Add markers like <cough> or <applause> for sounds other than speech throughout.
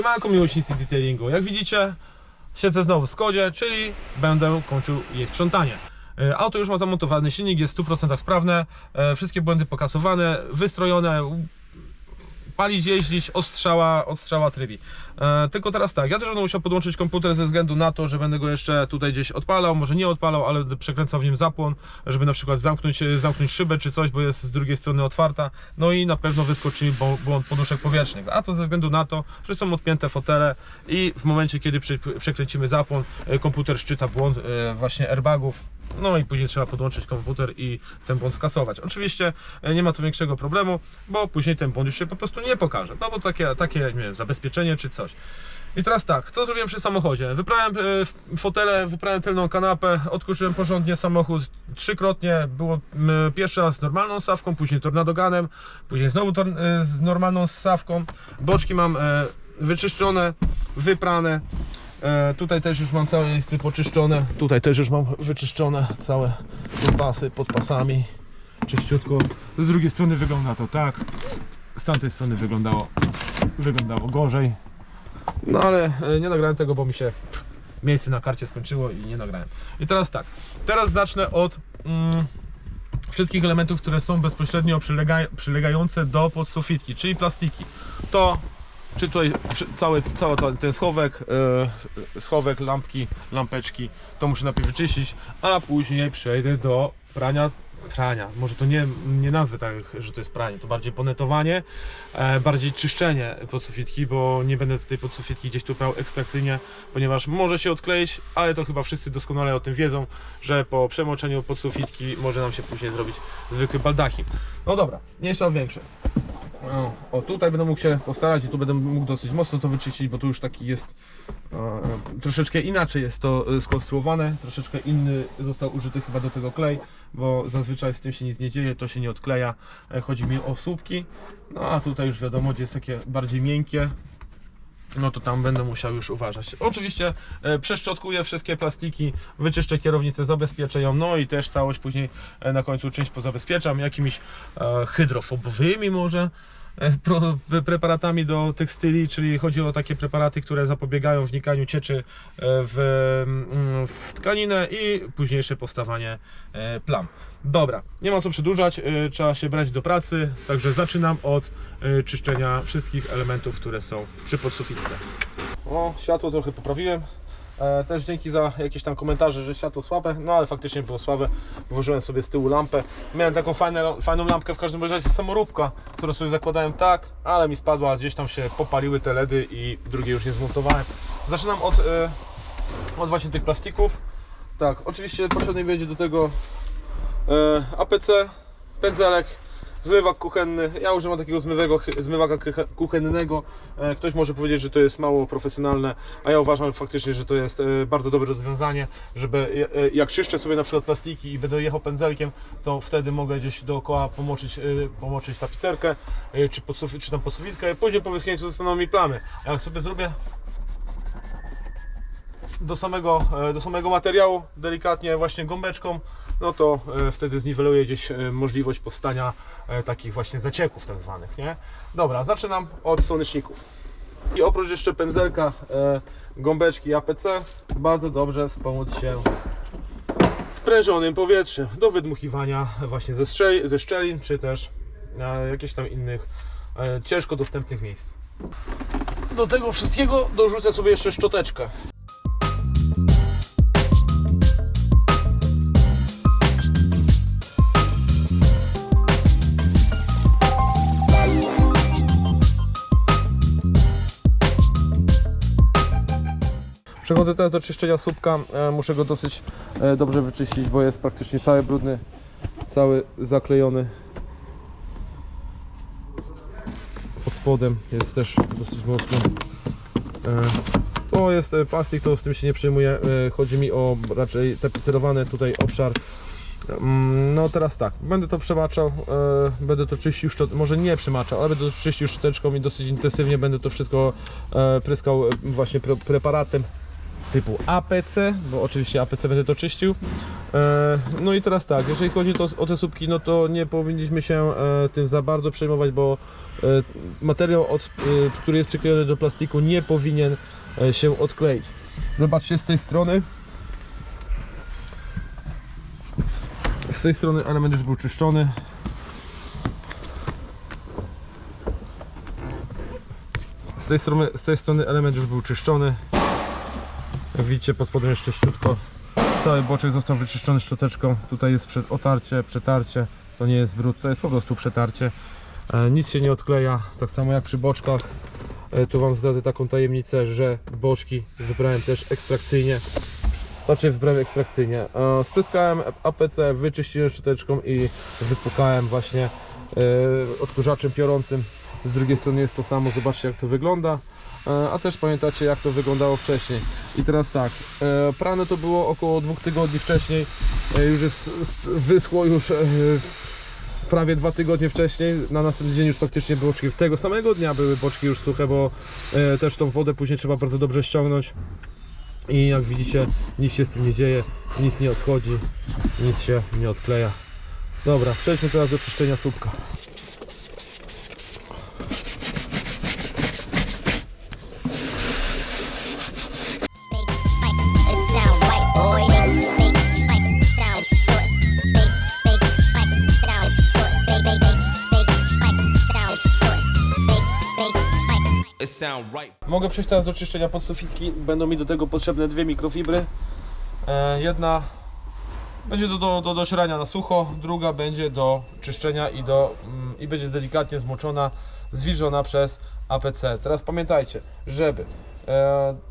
Siemanko miłośnicy detailingu. Jak widzicie, siedzę znowu w Skodzie, czyli będę kończył jej sprzątanie. E, Auto już ma zamontowany, silnik jest w 100% sprawne, wszystkie błędy pokasowane, wystrojone, palić, jeździć, ostrzała, ostrzała trybi. E, tylko teraz tak, ja też będę musiał podłączyć komputer ze względu na to, że będę go jeszcze tutaj gdzieś odpalał, może nie odpalał, ale przekręcał w nim zapłon, żeby na przykład zamknąć, e, zamknąć szybę czy coś, bo jest z drugiej strony otwarta. No i na pewno wyskoczy mi błąd poduszek powietrznych. A to ze względu na to, że są odpięte fotele i w momencie, kiedy przekręcimy zapłon, e, komputer szczyta błąd właśnie airbagów. No i później trzeba podłączyć komputer i ten błąd skasować. Oczywiście nie ma tu większego problemu, bo później ten błąd już się po prostu nie pokaże. No bo takie, takie nie wiem, zabezpieczenie czy coś. I teraz tak, co zrobiłem przy samochodzie? Wyprałem e, fotele, wyprałem tylną kanapę, odkurzyłem porządnie samochód trzykrotnie. Było pierwszy raz z normalną stawką, później tornadoganem, później znowu e, z normalną stawką. Boczki mam e, wyczyszczone, wyprane. Tutaj też już mam całe listy poczyszczone. Tutaj też już mam wyczyszczone całe pasy pod pasami. Czyściutko. Z drugiej strony wygląda to tak. Z tamtej strony wyglądało, wyglądało gorzej. No ale e, nie nagrałem tego, bo mi się miejsce na karcie skończyło i nie nagrałem. I teraz tak. Teraz zacznę od mm, wszystkich elementów, które są bezpośrednio przylega, przylegające do podsufitki, czyli plastiki. To czy tutaj cały, cały ten- schowek, e, schowek, lampki, lampeczki, to muszę najpierw wyczyścić, a później przejdę do prania, prania, może to nie, nie nazwę tak, że to jest pranie, to bardziej ponetowanie, e, bardziej czyszczenie podsufitki, bo nie będę tej podsufitki gdzieś tu prał ekstrakcyjnie, ponieważ może się odkleić, ale to chyba wszyscy doskonale o tym wiedzą, że po przemoczeniu podsufitki może nam się później zrobić zwykły baldachim. No dobra, mniejsza o większe. O, o, tutaj będę mógł się postarać i tu będę mógł dosyć mocno to wyczyścić, bo tu już taki jest e, troszeczkę inaczej jest to e, skonstruowane, troszeczkę inny został użyty chyba do tego klej, bo zazwyczaj z tym się nic nie dzieje, to się nie odkleja. E, Chodzi mi o słupki, no a tutaj już wiadomo, gdzie jest takie bardziej miękkie, no to tam będę musiał już uważać. Oczywiście e, przeszczotkuję wszystkie plastiki, wyczyszczę kierownicę, zabezpieczę ją, no i też całość później e, na końcu część pozabezpieczam jakimiś e, hydrofobowymi może preparatami do tekstyli, czyli chodzi o takie preparaty, które zapobiegają wnikaniu cieczy e, w, mm, w tkaninę i późniejsze powstawanie e, plam. Dobra, nie ma co przedłużać, e, trzeba się brać do pracy, także zaczynam od e, czyszczenia wszystkich elementów, które są przy podsufitce. O, światło trochę poprawiłem. E, też dzięki za jakieś tam komentarze, że światło słabe, no ale faktycznie było słabe. Włożyłem sobie z tyłu lampę. Miałem taką fajne, fajną lampkę, w każdym razie samoróbka, którą sobie zakładałem tak, ale mi spadła, gdzieś tam się popaliły te LEDy i drugie już nie zmontowałem. Zaczynam od, e, od właśnie tych plastików. Tak, oczywiście potrzebny będzie do tego e, APC, pędzelek, zmywak kuchenny. Ja używam takiego zmywego, zmywaka kuche- kuchennego. E, Ktoś może powiedzieć, że to jest mało profesjonalne, a ja uważam faktycznie, że to jest e, bardzo dobre rozwiązanie, żeby e, jak czyszczę sobie na przykład plastiki i będę jechał pędzelkiem, to wtedy mogę gdzieś dookoła pomoczyć, pomoczyć tapicerkę, czy, czy tam podsufitkę. Później po wyschnięciu zostaną mi plamy. A jak sobie zrobię do samego, do samego materiału delikatnie właśnie gąbeczką, no to e, wtedy zniweluję gdzieś e, możliwość powstania e, takich właśnie zacieków tak zwanych, nie? Dobra, zaczynam od słoneczników. I oprócz jeszcze pędzelka, gąbeczki APC, bardzo dobrze wspomóc się sprężonym powietrzem do wydmuchiwania właśnie ze, ze szczelin, czy też jakichś tam innych ciężko dostępnych miejsc. Do tego wszystkiego dorzucę sobie jeszcze szczoteczkę. Przechodzę teraz do czyszczenia słupka. E, Muszę go dosyć e, dobrze wyczyścić, bo jest praktycznie cały brudny, cały zaklejony. Pod spodem jest też dosyć mocno. E, To jest plastik, to z tym się nie przejmuję. Chodzi mi o raczej tapicerowany tutaj obszar. Mm, No teraz tak, będę to przemaczał, będę to czyścił, może nie przemaczał, ale będę to czyścił szczoteczką i dosyć intensywnie będę to wszystko pryskał właśnie pre- preparatem typu APC, bo oczywiście APC będę to czyścił. E, No i teraz tak, jeżeli chodzi o te słupki, no to nie powinniśmy się e, tym za bardzo przejmować, bo e, materiał, od, który jest przyklejony do plastiku nie powinien się odkleić. Zobaczcie z tej strony. Z tej strony element już był czyszczony. Z tej strony, z tej strony element już był czyszczony. Widzicie pod spodem jest czyściutko. Cały boczek został wyczyszczony szczoteczką. Tutaj jest przed otarcie, przetarcie. To nie jest brud, to jest po prostu przetarcie. E, nic się nie odkleja, tak samo jak przy boczkach. E, tu Wam zdradzę taką tajemnicę, że boczki wybrałem też ekstrakcyjnie. Znaczy wybrałem ekstrakcyjnie. E, spryskałem APC, wyczyściłem szczoteczką i wypukałem właśnie odkurzaczem piorącym. Z drugiej strony jest to samo, zobaczcie jak to wygląda. E, A też pamiętacie jak to wyglądało wcześniej. I teraz tak, e, prane to było około dwóch tygodni wcześniej. E, Już jest wyschło już prawie dwa tygodnie wcześniej. Na następny dzień już faktycznie boczki. Tego samego dnia były boczki już suche, bo też tą wodę później trzeba bardzo dobrze ściągnąć. I jak widzicie, nic się z tym nie dzieje, nic nie odchodzi, nic się nie odkleja. Dobra, przejdźmy teraz do czyszczenia słupka. Mogę przejść teraz do czyszczenia podsufitki. Będą mi do tego potrzebne dwie mikrofibry. E, jedna będzie do, do, do docierania na sucho, druga będzie do czyszczenia i, do, mm, i będzie delikatnie zmoczona, zwilżona przez APC. Teraz pamiętajcie, żeby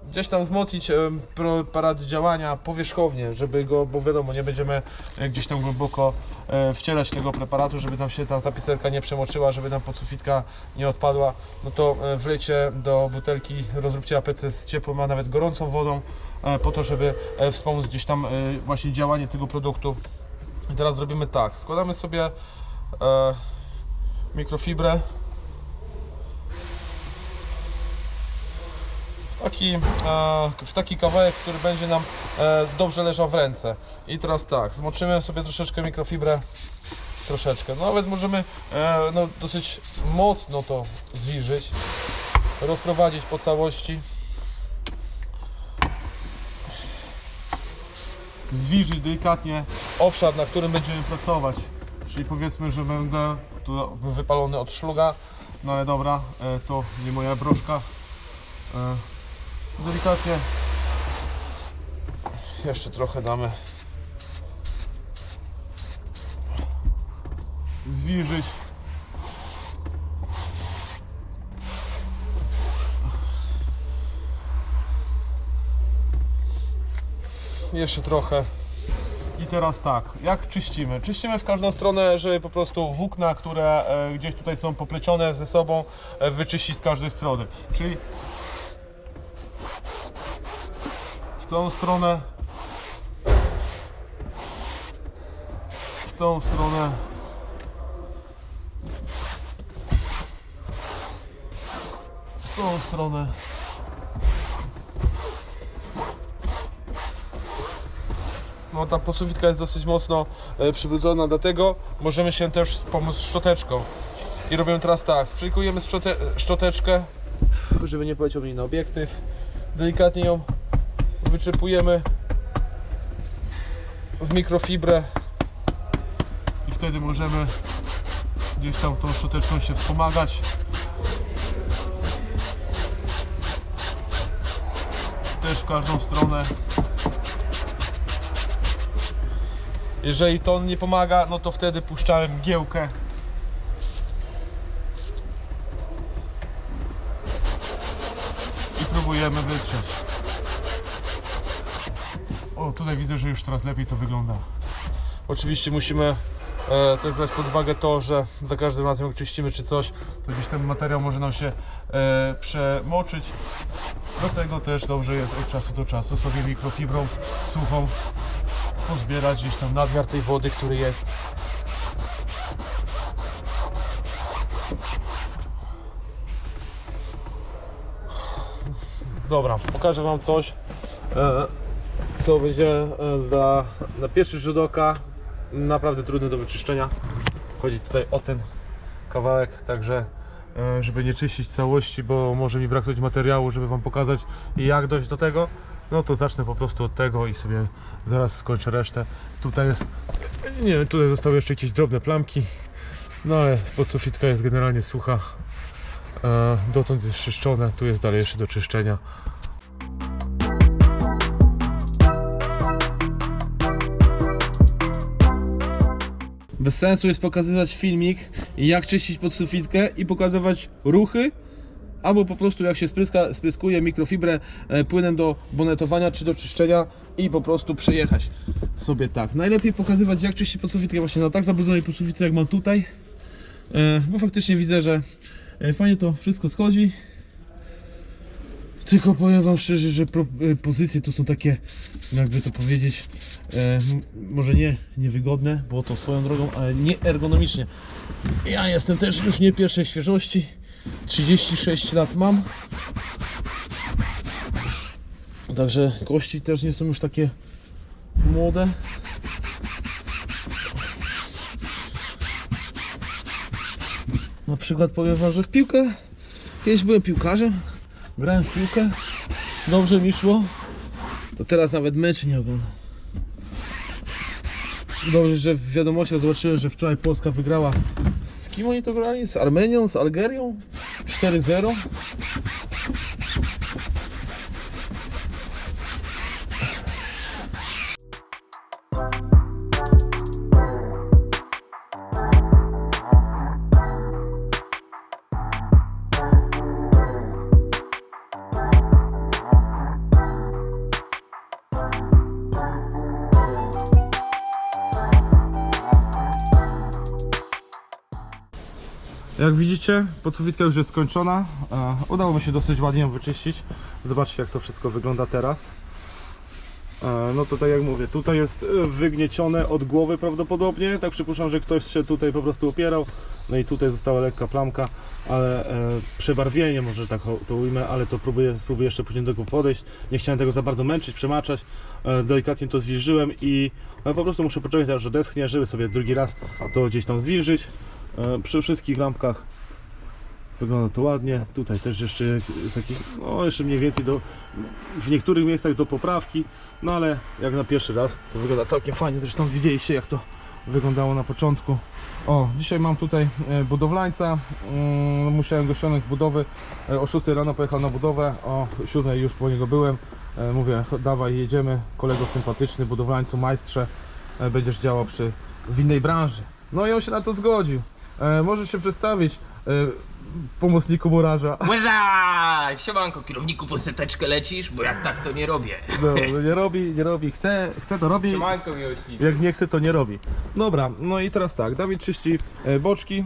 gdzieś tam wzmocnić e, preparat działania powierzchownie, żeby go, bo wiadomo, nie będziemy e, gdzieś tam głęboko e, wcierać tego preparatu, żeby nam się ta tapicerka nie przemoczyła, żeby nam podsufitka nie odpadła, no to e, wlejcie do butelki, rozróbcie APC z ciepłą, a nawet gorącą wodą, e, po to, żeby e, wspomóc gdzieś tam e, właśnie działanie tego produktu. I teraz zrobimy tak, składamy sobie e, mikrofibrę taki, e, w taki kawałek, który będzie nam e, dobrze leżał w ręce. I teraz tak, zmoczymy sobie troszeczkę mikrofibrę, troszeczkę, no nawet możemy e, no, dosyć mocno to zwilżyć, rozprowadzić po całości. Zwilżyć delikatnie obszar, na którym będziemy pracować. Czyli powiedzmy, że będę tu wypalony od szluga, no ale dobra, to nie moja broszka. Delikatnie jeszcze trochę damy zwilżyć jeszcze trochę i teraz tak, jak czyścimy? Czyścimy w każdą stronę, żeby po prostu włókna, które e, gdzieś tutaj są poplecione ze sobą, e, wyczyścić z każdej strony. Czyli w tą stronę, w tą stronę, w tą stronę. No ta posuwitka jest dosyć mocno e, przybrudzona, dlatego możemy się też wspomóc szczoteczką. I robimy teraz tak, strykujemy szczote, szczoteczkę, żeby nie poleciał mi na obiektyw. Delikatnie ją wyczepujemy w mikrofibrę i wtedy możemy gdzieś tam tą szczoteczką się wspomagać. Też w każdą stronę. Jeżeli to nie pomaga, no to wtedy puszczamy mgiełkę. I próbujemy wytrzeć. O, tutaj widzę, że już coraz lepiej to wygląda. Oczywiście musimy e, też brać pod uwagę to, że za każdym razem jak czyścimy czy coś, to gdzieś ten materiał może nam się e, przemoczyć. Dlatego też dobrze jest od czasu do czasu sobie mikrofibrą suchą pozbierać gdzieś tam nadmiar tej wody, który jest. Dobra, pokażę Wam coś, e, co będzie e, za, na pierwszy rzut oka naprawdę trudny do wyczyszczenia. Chodzi tutaj o ten kawałek, także e, żeby nie czyścić całości, bo może mi braknąć materiału, żeby Wam pokazać jak dojść do tego, no to zacznę po prostu od tego i sobie zaraz skończę resztę. Tutaj jest, nie wiem, tutaj zostały jeszcze jakieś drobne plamki, no ale podsufitka jest generalnie sucha. E, dotąd jest czyszczone, tu jest dalej jeszcze do czyszczenia. Bez sensu jest pokazywać filmik, jak czyścić podsufitkę i pokazywać ruchy, albo po prostu jak się spryska, spryskuje mikrofibrę e, płynem do bonetowania czy do czyszczenia i po prostu przejechać sobie tak. Najlepiej pokazywać jak czyścić podsufitkę właśnie na tak zabrudzonej podsufitce jak mam tutaj, e, bo faktycznie widzę, że e, fajnie to wszystko schodzi. Tylko powiem wam szczerze, że e, pozycje tu są takie, jakby to powiedzieć, e, może nie niewygodne, bo to swoją drogą, ale nie ergonomicznie. Ja jestem też już nie pierwszej świeżości, 36 lat mam. Także kości też nie są już takie młode. Na przykład powiem wam, że w piłkę kiedyś byłem piłkarzem, grałem w piłkę, dobrze mi szło, to teraz nawet meczy nie oglądam. Dobrze, że w wiadomościach zobaczyłem, że wczoraj Polska wygrała. Z kim oni to grali? Z Armenią? Z Algerią? 4-0. Jak widzicie, podsufitka już jest skończona. E, Udało mi się dosyć ładnie ją wyczyścić. Zobaczcie jak to wszystko wygląda teraz. E, No to tak jak mówię, tutaj jest e, wygniecione od głowy prawdopodobnie. Tak przypuszczam, że ktoś się tutaj po prostu opierał. No i tutaj została lekka plamka, ale przebarwienie może tak to ujmę, ale to próbuję, spróbuję jeszcze później do tego podejść. Nie chciałem tego za bardzo męczyć, przemaczać. Delikatnie to zwilżyłem i po prostu muszę poczekać aż odeschnie, żeby sobie drugi raz to gdzieś tam zwilżyć. E, przy wszystkich lampkach wygląda to ładnie. Tutaj też jeszcze jakieś, no jeszcze mniej więcej do, w niektórych miejscach do poprawki, no ale jak na pierwszy raz to wygląda całkiem fajnie. Zresztą widzieliście jak to wyglądało na początku. O, dzisiaj mam tutaj e, budowlańca. Mm, Musiałem go ściągnąć z budowy. E, O 6 rano pojechał na budowę. O 7 już po niego byłem. Mówię, dawaj, jedziemy. Kolego sympatyczny, budowlańcu, majstrze. Będziesz działał przy w innej branży. No i on się na to zgodził. E, możesz się przedstawić e, pomocniku murarza. <laughs> Łyza! Siemanko, kierowniku, po seteczkę lecisz? Bo jak tak, to nie robię. No, no nie robi, nie robi. Chce, chce to robi. Siemanko, miłośnicy. Jak nie chce, to nie robi. Dobra, no i teraz tak. Dawid czyści e, boczki.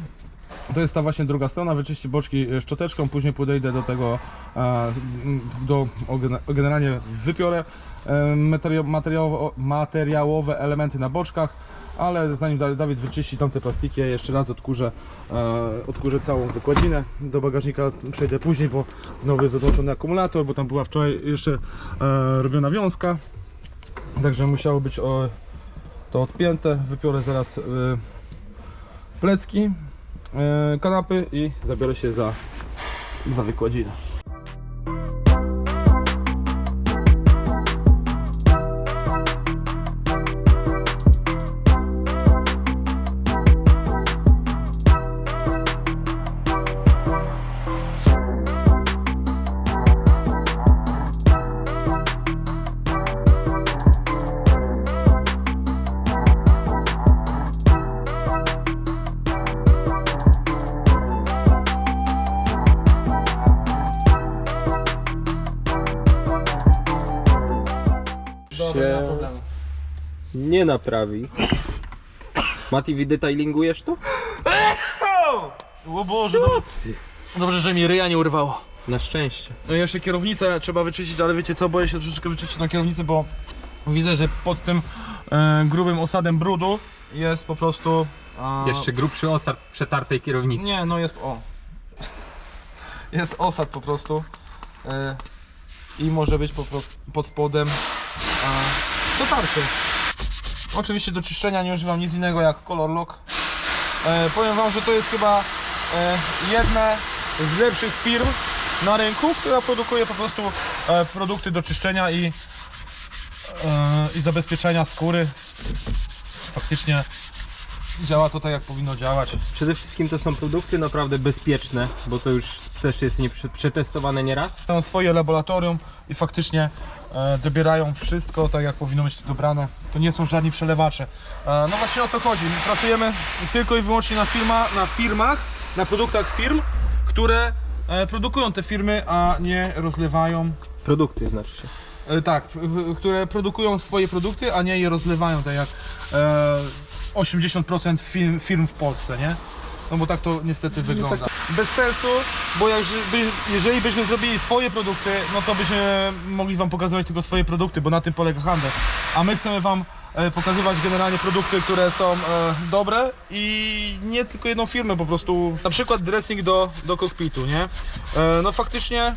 To jest ta właśnie druga strona, wyczyści boczki e, szczoteczką, później podejdę do tego, e, do, o, generalnie wypiorę e, materia, materiałowo, materiałowe elementy na boczkach, ale zanim Da- Dawid wyczyści tamte plastiki, ja jeszcze raz odkurzę, e, odkurzę całą wykładzinę. Do bagażnika przejdę później, bo znowu jest odłączony akumulator, bo tam była wczoraj jeszcze e, robiona wiązka, także musiało być to odpięte. Wypiorę zaraz y, plecki, kanapy i zabiorę się za dwa wykładziny. Dobra, nie naprawi. Mati, wydetailingujesz to? O Boże, dobrze, dobrze, że mi ryja nie urwało. Na szczęście. No i jeszcze kierownicę trzeba wyczyścić, ale wiecie co, boję się troszeczkę wyczyścić tą kierownicę, bo widzę, że pod tym e, grubym osadem brudu jest po prostu... Jeszcze grubszy osad przetartej kierownicy. Nie, no jest... o. Jest osad po prostu. E, i może być po prostu pod spodem przetarcie. Oczywiście do czyszczenia nie używam nic innego jak Color Lock. E, powiem Wam, że to jest chyba e, jedna z lepszych firm na rynku, która produkuje po prostu e, produkty do czyszczenia i, e, i zabezpieczenia skóry. Faktycznie działa to tak jak powinno działać. Przede wszystkim to są produkty naprawdę bezpieczne, bo to już też jest nie prze- przetestowane nieraz. Mają swoje laboratorium i faktycznie e, dobierają wszystko tak jak powinno być dobrane. To nie są żadni przelewacze. E, no właśnie o to chodzi. Pracujemy tylko i wyłącznie na, firma, na firmach, na produktach firm, które e, produkują te firmy, a nie rozlewają. Produkty znaczy się. E, tak, które produkują swoje produkty, a nie je rozlewają, tak jak e, 80% firm, firm w Polsce, nie? No bo tak to niestety wygląda. Bez sensu, bo jak, by, jeżeli byśmy zrobili swoje produkty, no to byśmy mogli Wam pokazywać tylko swoje produkty, bo na tym polega handel. A my chcemy Wam e, pokazywać generalnie produkty, które są e, dobre i nie tylko jedną firmę po prostu. Na przykład dressing do, do kokpitu, nie? E, no faktycznie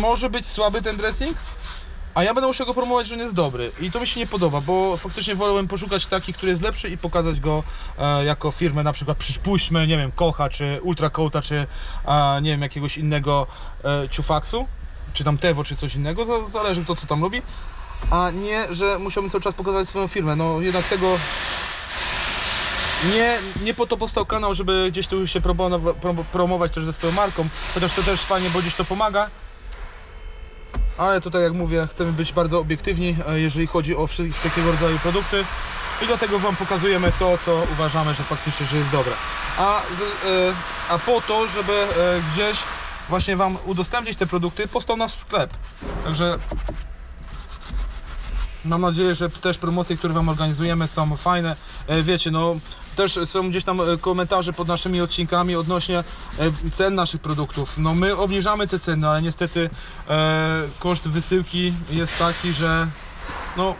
może być słaby ten dressing, a ja będę musiał go promować, że on jest dobry. I to mi się nie podoba, bo faktycznie wolałbym poszukać taki, który jest lepszy i pokazać go e, jako firmę, na przykład przypuśćmy, nie wiem, Kocha, czy Ultra Coata, czy e, nie wiem, jakiegoś innego e, Ciufaxu, czy tam Tevo, czy coś innego, za- zależy kto co tam lubi. A nie, że musiałbym cały czas pokazać swoją firmę. No jednak tego nie, nie po to powstał kanał, żeby gdzieś tu się promowa- prom- promować też ze swoją marką, chociaż to też fajnie, bo gdzieś to pomaga. Ale tutaj, jak mówię, chcemy być bardzo obiektywni, e, jeżeli chodzi o wszelkiego rodzaju produkty i dlatego Wam pokazujemy to, co uważamy, że faktycznie że jest dobre. A, e, a po to, żeby e, gdzieś właśnie Wam udostępnić te produkty, powstał nasz sklep. Także Mam nadzieję, że też promocje, które Wam organizujemy są fajne. E, Wiecie, no też są gdzieś tam e, komentarze pod naszymi odcinkami odnośnie e, cen naszych produktów. No my obniżamy te ceny, ale niestety e, koszt wysyłki jest taki, że no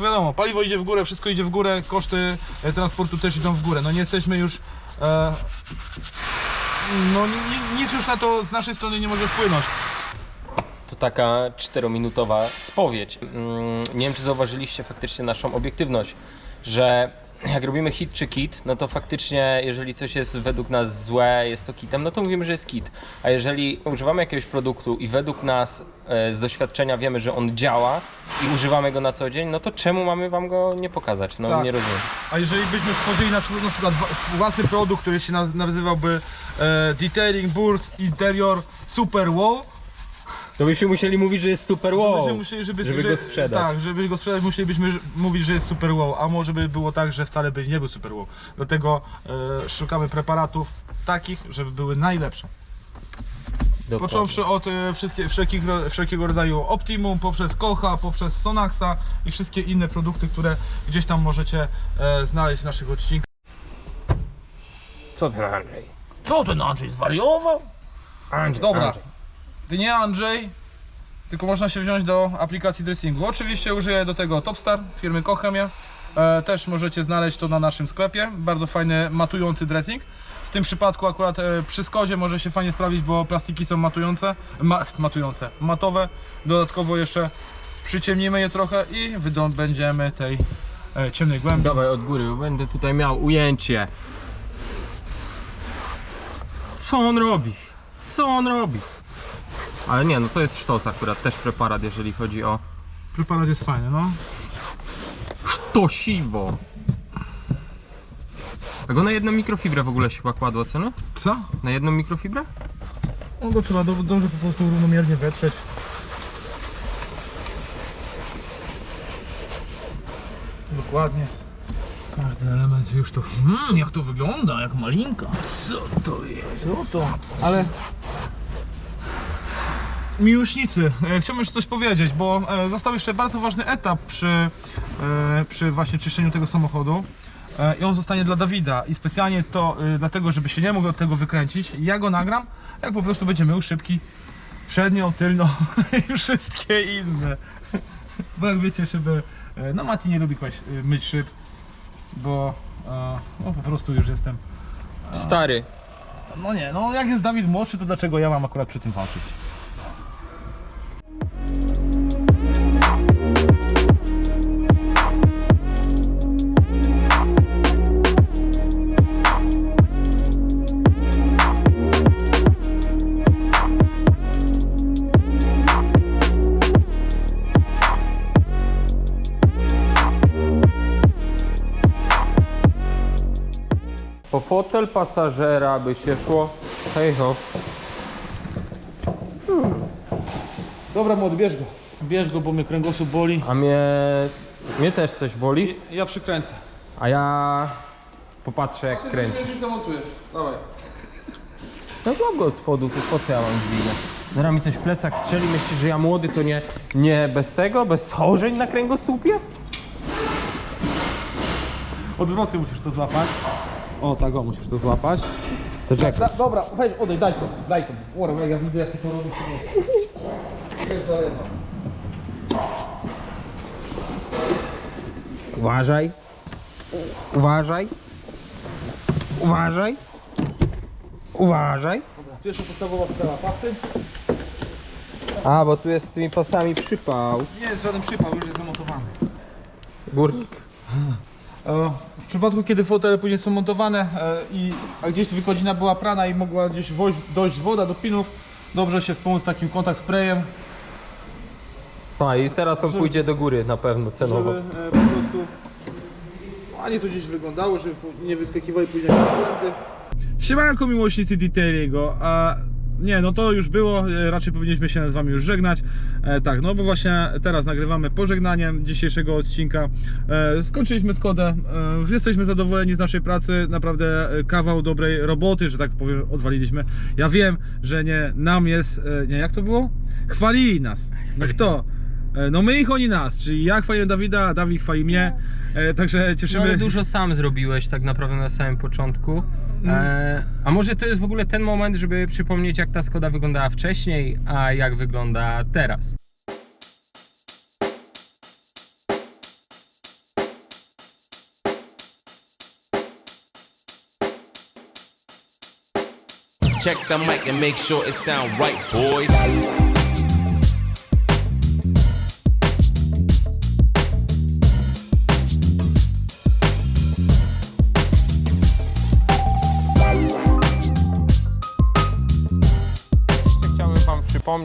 wiadomo, paliwo idzie w górę, wszystko idzie w górę, koszty transportu też idą w górę. No nie jesteśmy już e, no ni- nic już na to z naszej strony nie może wpłynąć. Taka czterominutowa spowiedź. Mm, Nie wiem, czy zauważyliście faktycznie naszą obiektywność, że jak robimy hit czy kit, no to faktycznie, jeżeli coś jest według nas złe, jest to kitem, no to mówimy, że jest kit. A jeżeli używamy jakiegoś produktu i według nas e, z doświadczenia wiemy, że on działa i używamy go na co dzień, no to czemu mamy wam go nie pokazać? No Tak. nie rozumiem. A jeżeli byśmy stworzyli na przykład, na przykład własny produkt, który się naz- nazywałby e, Detailing Board Interior Super Wow, To byśmy musieli mówić, że jest super wow, byśmy musieli, żeby, żeby że- go sprzedać. Tak, żeby go sprzedać, musielibyśmy mówić, że jest Super Wow, a może by było tak, że wcale by nie był Super Wow. Dlatego e, szukamy preparatów takich, żeby były najlepsze. Dokładnie. Począwszy od e, wszystkie, wszelkich, ro- wszelkiego rodzaju Optimum, poprzez Kocha, poprzez Sonaxa i wszystkie inne produkty, które gdzieś tam możecie e, znaleźć w naszych odcinkach. Co ty Andrzej? Co ten Andrzej zwariował? Andrzej, Dobra. Andrzej. Ty nie Andrzej, tylko można się wziąć do aplikacji dressingu. Oczywiście użyję do tego Topstar firmy Kochemia. E, też możecie znaleźć to na naszym sklepie. Bardzo fajny matujący dressing. W tym przypadku akurat e, przy Skodzie może się fajnie sprawić, bo plastiki są matujące, ma, matujące, matowe. Dodatkowo jeszcze przyciemnimy je trochę i wydobędziemy tej e, ciemnej głębi. Dawaj od góry, bo będę tutaj miał ujęcie. Co on robi? Co on robi? Ale nie, no to jest sztos akurat, też preparat, jeżeli chodzi o Preparat jest fajny, no. sztosiwo. A go na jedną mikrofibrę w ogóle się chyba kładło, co no? Co? Na jedną mikrofibrę? No to trzeba do, dobrze po prostu równomiernie wetrzeć. Dokładnie. Każdy element już to. Mmm, jak to wygląda, jak malinka. Co to jest? Co to? Ale. Miłośnicy, e, chciałbym jeszcze coś powiedzieć, bo e, został jeszcze bardzo ważny etap przy, e, przy właśnie czyszczeniu tego samochodu. I on zostanie dla Dawida. I specjalnie to dlatego, żeby się nie mógł od tego wykręcić. Ja go nagram, jak po prostu będzie mył szybki przednią, tylną <laughs> i wszystkie inne. Bo jak wiecie, szyby. No Mati nie lubi kłaść, myć szyb, bo no po prostu już jestem. Stary. No nie, no jak jest Dawid młodszy, to dlaczego ja mam akurat przy tym walczyć? Po fotel pasażera by się szło. Hej ho. Dobra, młody, bierz go. Bierz go, bo mnie kręgosłup boli. A mnie... Mnie też coś boli, I ja przykręcę. a ja... Popatrzę jak kręci. już zamontujesz. Dawaj. No złap go od spodu, to po co ja mam dźwigać? Zaraz mi coś w plecach strzeli, myślisz, że ja młody to nie, nie bez tego, bez schorzeń na kręgosłupie? Odwrotnie musisz to złapać. O, tak o, musisz to złapać. To czekaj. dobra, weź, odejdź, daj to, daj to. Ora, ja widzę jak ty to robisz. Uważaj. Uważaj. Uważaj. Uważaj. Pierwsza podstawowa sprawa, pasy. A, bo tu jest z tymi pasami przypał. Nie jest żaden przypał, już jest zamontowany. Górnik. E, W przypadku, kiedy fotele później są montowane e, i a gdzieś wychodzina była prana i mogła gdzieś dojść woda do pinów, dobrze się wspomóc takim kontakt sprayem, A, i teraz on pójdzie do góry na pewno cenowo. żeby e, po prostu ani to gdzieś wyglądało, żeby nie wyskakiwały później jakieś błędy. Siemanko miłośnicy Detailiego, a nie, no to już było, e, raczej powinniśmy się z Wami już żegnać. E, tak, no bo właśnie teraz nagrywamy pożegnanie dzisiejszego odcinka. E, skończyliśmy Skodę, e, jesteśmy zadowoleni z naszej pracy, naprawdę e, kawał dobrej roboty, że tak powiem, odwaliliśmy. Ja wiem, że nie nam jest, e, nie, jak to było? Chwalili nas. No kto? No my ich, oni nas, czyli ja chwaliłem Dawida, Dawid chwali mnie, e, także No, cieszymy ale dużo sam zrobiłeś tak naprawdę na samym początku. E, a może to jest w ogóle ten moment, żeby przypomnieć jak ta Skoda wyglądała wcześniej, a jak wygląda teraz. Check the mic and make sure it sound right, boys.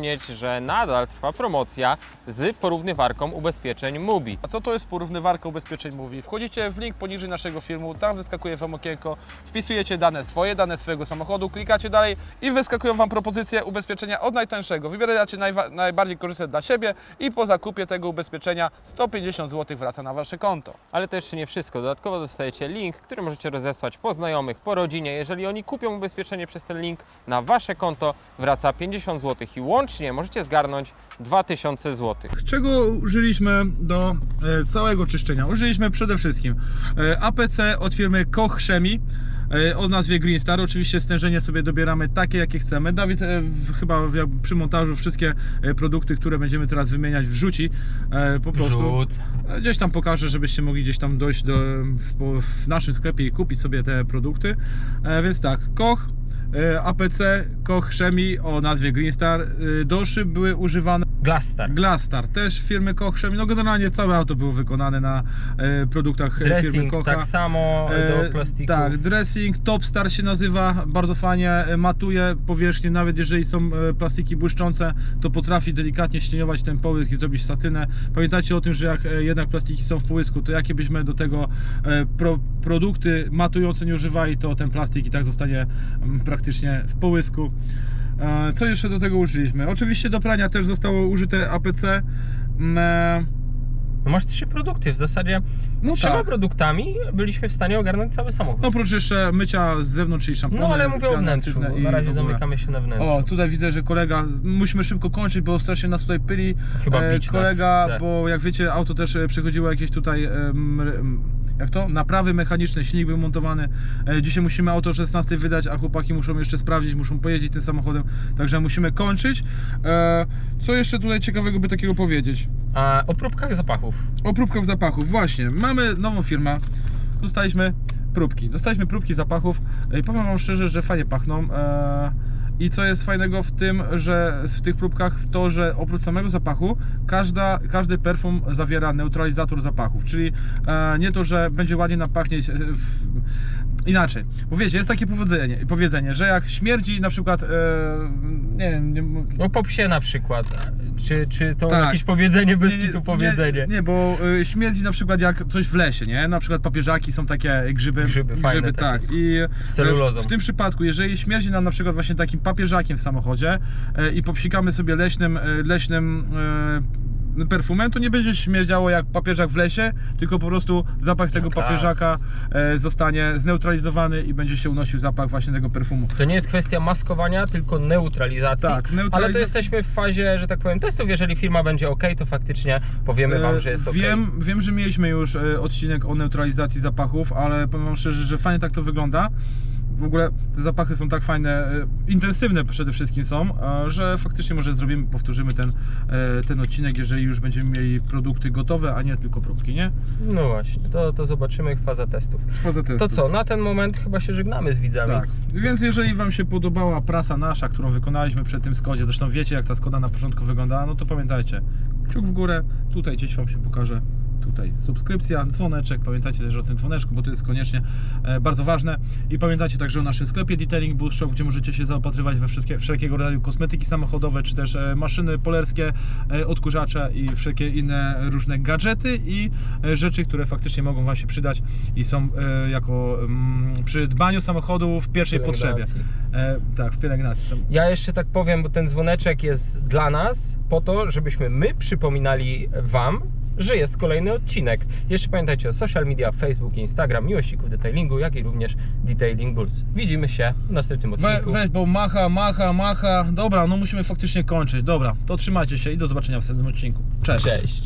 Przypomnieć, że nadal trwa promocja z porównywarką ubezpieczeń MUBI. A co to jest porównywarka ubezpieczeń mówi? Wchodzicie w link poniżej naszego filmu, tam wyskakuje Wam okienko, wpisujecie dane swoje, dane swojego samochodu, klikacie dalej i wyskakują Wam propozycje ubezpieczenia od najtańszego. Wybieracie najbardziej korzystne dla siebie i po zakupie tego ubezpieczenia 150 zł wraca na Wasze konto. Ale to jeszcze nie wszystko. Dodatkowo dostajecie link, który możecie rozesłać po znajomych, po rodzinie. Jeżeli oni kupią ubezpieczenie przez ten link, na Wasze konto wraca 50 zł i łącznie możecie zgarnąć 2000 zł. Czego użyliśmy do e, całego czyszczenia? Użyliśmy przede wszystkim e, APC od firmy Koch Chemie e, o nazwie Green Star. Oczywiście stężenie sobie dobieramy takie, jakie chcemy. Dawid e, w, chyba przy montażu wszystkie e, produkty, które będziemy teraz wymieniać, wrzuci e, po prostu. E, Gdzieś tam pokażę, żebyście mogli gdzieś tam dojść do, w, w naszym sklepie i kupić sobie te produkty. E, więc tak, Koch, APC, Koch Chemie o nazwie Green Star. E, do szyb były używane Glasstar. Glasstar, też firmy Koch Chemie. No generalnie całe auto było wykonane na e, produktach e, firmy Dressing Kocha. tak samo E, do plastiku. Tak, dressing Topstar się nazywa, bardzo fajnie e, matuje powierzchnię, nawet jeżeli są e, plastiki błyszczące, to potrafi delikatnie śnieniować ten połysk i zrobić satynę. Pamiętajcie o tym, że jak e, jednak plastiki są w połysku, to jakie byśmy do tego e, pro, produkty matujące nie używali, to ten plastik i tak zostanie mm, praktycznie w połysku. E, Co jeszcze do tego użyliśmy? Oczywiście do prania też zostało użyte APC. E, No masz trzy produkty, w zasadzie No trzema tak. produktami byliśmy w stanie ogarnąć cały samochód. Oprócz jeszcze mycia z zewnątrz, czyli szampony. No ale mówię o wnętrzu, na razie zamykamy się na wnętrzu. O, tutaj widzę, że kolega, musimy szybko kończyć, bo strasznie nas tutaj pyli. Chyba E, bić nas Kolega, bo jak wiecie, auto też e, przechodziło jakieś tutaj, jak to? Naprawy mechaniczne, silnik był montowany. E, Dzisiaj musimy auto o 16 wydać, a chłopaki muszą jeszcze sprawdzić, muszą pojeździć tym samochodem, także musimy kończyć. E, Co jeszcze tutaj ciekawego by takiego powiedzieć? A o próbkach zapachów. O próbkach zapachów, właśnie. Mamy nową firmę. Dostaliśmy próbki. Dostaliśmy próbki zapachów. I powiem Wam szczerze, że fajnie pachną. E, I co jest fajnego w tym, że w tych próbkach, w to, że oprócz samego zapachu, każda, każdy perfum zawiera neutralizator zapachów, czyli e, nie to, że będzie ładnie nam pachnieć e, w, inaczej. Bo wiecie, jest takie powiedzenie, powiedzenie że jak śmierdzi na przykład, e, nie wiem, nie, No po psie na przykład. Czy, czy to Tak. jakieś powiedzenie bez kitu powiedzenie? Nie, nie bo y, śmierdzi na przykład jak coś w lesie, nie? Na przykład papieżaki są takie grzyby. Grzyby fajne tak. takie. I Z celulozą. W, w tym przypadku, jeżeli śmierdzi nam na przykład właśnie takim papieżakiem w samochodzie y, i popsikamy sobie leśnym, y, leśnym perfumem, to nie będzie śmierdziało jak papieżak w lesie, tylko po prostu zapach tego klas. papieżaka zostanie zneutralizowany i będzie się unosił zapach właśnie tego perfumu. To nie jest kwestia maskowania, tylko neutralizacji. Tak, neutralizacji- Ale to jesteśmy w fazie, że tak powiem, testów. Jeżeli firma będzie ok, to faktycznie powiemy wam, że jest ok. E, Wiem, wiem, że mieliśmy już e, odcinek o neutralizacji zapachów, ale powiem wam szczerze, że fajnie tak to wygląda. W ogóle te zapachy są tak fajne, e, intensywne przede wszystkim są, że faktycznie może zrobimy, powtórzymy ten, e, ten odcinek, jeżeli już będziemy mieli produkty gotowe, a nie tylko próbki, nie? No właśnie, to, to zobaczymy faza testów. Faza To testów. co, na ten moment chyba się żegnamy z widzami. Tak, więc jeżeli Wam się podobała praca nasza, którą wykonaliśmy przy tym Skodzie, zresztą wiecie jak ta Skoda na początku wyglądała, no to pamiętajcie, kciuk w górę, tutaj gdzieś Wam się pokaże, tutaj subskrypcja, dzwoneczek, pamiętajcie też o tym dzwoneczku, bo to jest koniecznie e, bardzo ważne i pamiętajcie także o naszym sklepie Detailing Boost Shop, gdzie możecie się zaopatrywać we wszystkie, wszelkiego rodzaju kosmetyki samochodowe, czy też e, maszyny polerskie, e, odkurzacze i wszelkie inne różne gadżety i rzeczy, które faktycznie mogą Wam się przydać i są jako mm, przy dbaniu samochodu w pierwszej potrzebie. Tak, w pielęgnacji. Ja jeszcze tak powiem, bo ten dzwoneczek jest dla nas po to, żebyśmy my przypominali Wam, że jest kolejny odcinek. Jeszcze pamiętajcie o social media, Facebook Instagram, miłośników detailingu, jak i również Detailing Bulls. Widzimy się w następnym We, odcinku. weź, bo macha, macha, macha. Dobra, no musimy faktycznie kończyć. Dobra, to trzymajcie się i do zobaczenia w następnym odcinku. Cześć. Cześć.